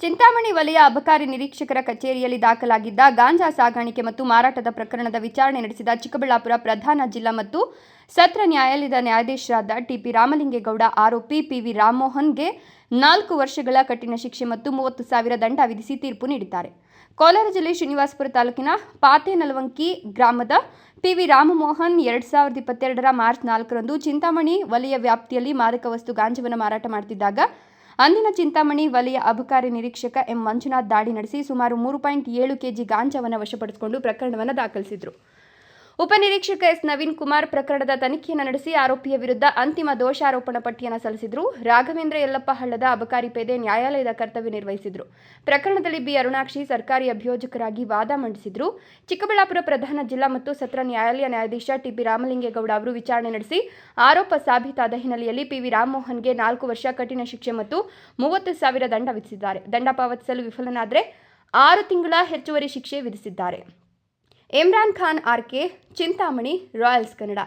ಚಿಂತಾಮಣಿ ವಲಯ ಅಬಕಾರಿ ನಿರೀಕ್ಷಕರ ಕಚೇರಿಯಲ್ಲಿ ದಾಖಲಾಗಿದ್ದ ಗಾಂಜಾ ಸಾಗಾಣಿಕೆ ಮತ್ತು ಮಾರಾಟದ ಪ್ರಕರಣದ ವಿಚಾರಣೆ ನಡೆಸಿದ ಚಿಕ್ಕಬಳ್ಳಾಪುರ ಪ್ರಧಾನ ಜಿಲ್ಲಾ ಮತ್ತು ಸತ್ರ ನ್ಯಾಯಾಲಯದ ನ್ಯಾಯಾಧೀಶರಾದ ಟಿಪಿ ರಾಮಲಿಂಗೇಗೌಡ ಆರೋಪಿ ಪಿವಿ ರಾಮಮೋಹನ್ಗೆ ನಾಲ್ಕು ವರ್ಷಗಳ ಕಠಿಣ ಶಿಕ್ಷೆ ಮತ್ತು ಮೂವತ್ತು ಸಾವಿರ ದಂಡ ವಿಧಿಸಿ ತೀರ್ಪು ನೀಡಿದ್ದಾರೆ. ಕೋಲಾರ ಜಿಲ್ಲೆ ಶ್ರೀನಿವಾಸಪುರ ತಾಲೂಕಿನ ಪಾತೇನಲವಂಕಿ ಗ್ರಾಮದ ಪಿವಿ ರಾಮಮೋಹನ್ ಎರಡ್ ಸಾವಿರದ ಇಪ್ಪತ್ತೆರಡರ ಮಾರ್ಚ್ ನಾಲ್ಕರಂದು ಚಿಂತಾಮಣಿ ವಲಯ ವ್ಯಾಪ್ತಿಯಲ್ಲಿ ಮಾದಕ ವಸ್ತು ಗಾಂಜವನ್ನು ಮಾರಾಟ ಮಾಡುತ್ತಿದ್ದಾಗ ಅಂದಿನ ಚಿಂತಾಮಣಿ ವಲಯ ಅಬಕಾರಿ ನಿರೀಕ್ಷಕ ಎಂ ಮಂಜುನಾಥ್ ದಾಳಿ ನಡೆಸಿ ಸುಮಾರು ಮೂರು ಪಾಯಿಂಟ್ ಏಳು ಕೆಜಿ ಗಾಂಜಾವನ್ನು ವಶಪಡಿಸಿಕೊಂಡು ಪ್ರಕರಣವನ್ನು ದಾಖಲಿಸಿದರು. ಉಪನಿರೀಕ್ಷಕ ಎಸ್ ನವೀನ್ ಕುಮಾರ್ ಪ್ರಕರಣದ ತನಿಖೆಯನ್ನು ನಡೆಸಿ ಆರೋಪಿಯ ವಿರುದ್ಧ ಅಂತಿಮ ದೋಷಾರೋಪಣ ಪಟ್ಟಿಯನ್ನು ಸಲ್ಲಿಸಿದ್ರು. ರಾಘವೇಂದ್ರ ಯಲ್ಲಪ್ಪ ಹಳ್ಳದ ಅಬಕಾರಿ ಪೇದೆ ನ್ಯಾಯಾಲಯದ ಕರ್ತವ್ಯ ನಿರ್ವಹಿಸಿದ್ರು. ಪ್ರಕರಣದಲ್ಲಿ ಬಿ ಅರುಣಾಕ್ಷಿ ಸರ್ಕಾರಿ ಅಭಿಯೋಜಕರಾಗಿ ವಾದ ಮಂಡಿಸಿದ್ರು. ಚಿಕ್ಕಬಳ್ಳಾಪುರ ಪ್ರಧಾನ ಜಿಲ್ಲಾ ಮತ್ತು ಸತ್ರ ನ್ಯಾಯಾಲಯ ನ್ಯಾಯಾಧೀಶ ಟಿಪಿ ರಾಮಲಿಂಗೇಗೌಡ ಅವರು ವಿಚಾರಣೆ ನಡೆಸಿ ಆರೋಪ ಸಾಬೀತಾದ ಹಿನ್ನೆಲೆಯಲ್ಲಿ ಪಿವಿ ರಾಮಮೋಹನ್ಗೆ ನಾಲ್ಕು ವರ್ಷ ಕಠಿಣ ಶಿಕ್ಷೆ ಮತ್ತು ಮೂವತ್ತು ಸಾವಿರ ದಂಡ ವಿಧಿಸಿದ್ದಾರೆ. ದಂಡ ಪಾವತಿಸಲು ವಿಫಲನಾದರೆ ಆರು ತಿಂಗಳ ಹೆಚ್ಚುವರಿ ಶಿಕ್ಷೆ ವಿಧಿಸಿದ್ದಾರೆ. Imran Khan RK Chintamani Royals Kannada.